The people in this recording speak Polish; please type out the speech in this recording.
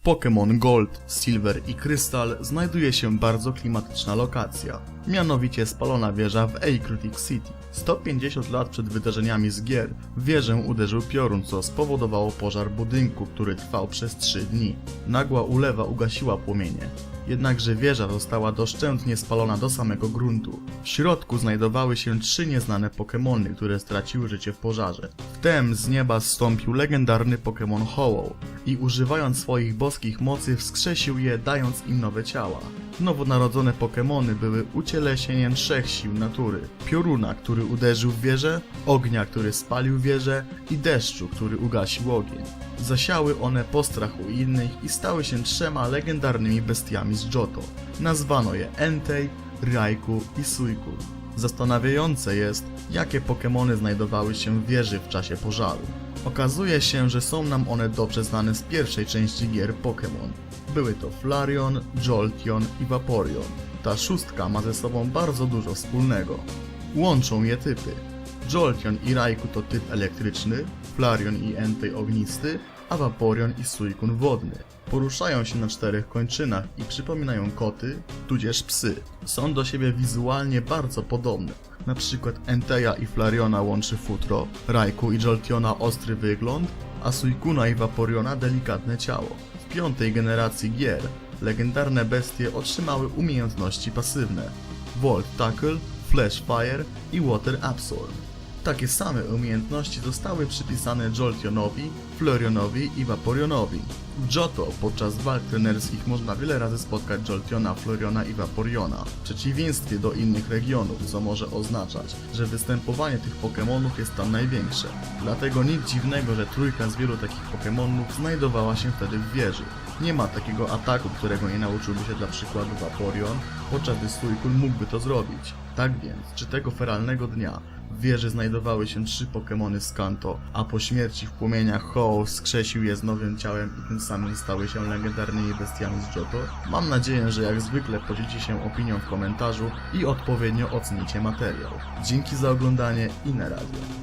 W Pokémon Gold, Silver i Krystal znajduje się bardzo klimatyczna lokacja, mianowicie spalona wieża w Acrotic City. 150 lat przed wydarzeniami z gier w wieżę uderzył piorun, co spowodowało pożar budynku, który trwał przez 3 dni. Nagła ulewa ugasiła płomienie, jednakże wieża została doszczętnie spalona do samego gruntu. W środku znajdowały się trzy nieznane Pokémony, które straciły życie w pożarze. Wtem z nieba zstąpił legendarny Pokémon Hollow i używając swoich boskich mocy wskrzesił je, dając im nowe ciała. Nowonarodzone Pokémony były ucieleśnieniem trzech sił natury. Pioruna, który uderzył w wieżę, ognia, który spalił wieżę i deszczu, który ugasił ogień. Zasiały one postrach u innych i stały się trzema legendarnymi bestiami z Johto. Nazwano je Entei, Raikou i Suicune. Zastanawiające jest, jakie Pokémony znajdowały się w wieży w czasie pożaru. Okazuje się, że są nam one dobrze znane z pierwszej części gier Pokémon. Były to Flareon, Jolteon i Vaporeon. Ta szóstka ma ze sobą bardzo dużo wspólnego. Łączą je typy. Jolteon i Raikou to typ elektryczny, Flareon i Entei ognisty, a Vaporeon i Suicune wodny. Poruszają się na czterech kończynach i przypominają koty, tudzież psy. Są do siebie wizualnie bardzo podobne. Na przykład Enteja i Flareona łączy futro, Raikou i Jolteona ostry wygląd, a Suicuna i Vaporeona delikatne ciało. W piątej generacji gier legendarne bestie otrzymały umiejętności pasywne. Volt Tackle, Flash Fire i Water Absorb. Takie same umiejętności zostały przypisane Jolteonowi, Flareonowi i Vaporeonowi. W Johto podczas walk trenerskich można wiele razy spotkać Jolteona, Flareona i Vaporeona, w przeciwieństwie do innych regionów, co może oznaczać, że występowanie tych Pokémonów jest tam największe. Dlatego nic dziwnego, że trójka z wielu takich Pokémonów znajdowała się wtedy w wieży. Nie ma takiego ataku, którego nie nauczyłby się dla przykładu Vaporeon, podczas gdy Suicune mógłby to zrobić. Tak więc, czy tego feralnego dnia w wieży znajdowały się trzy Pokémony z Kanto, a po śmierci w płomieniach Ho wskrzesił je z nowym ciałem i tym samym stały się legendarnymi bestiami z Johto? Mam nadzieję, że jak zwykle podzielicie się opinią w komentarzu i odpowiednio ocenicie materiał. Dzięki za oglądanie i na razie.